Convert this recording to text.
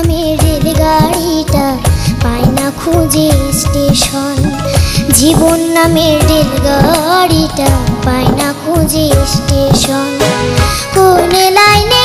নামের রেলগাড়িটা পায় না খুঁজে স্টেশন। জীবন নামের রেলগাড়িটা পায় না খুঁজে স্টেশন। কোন লাইনে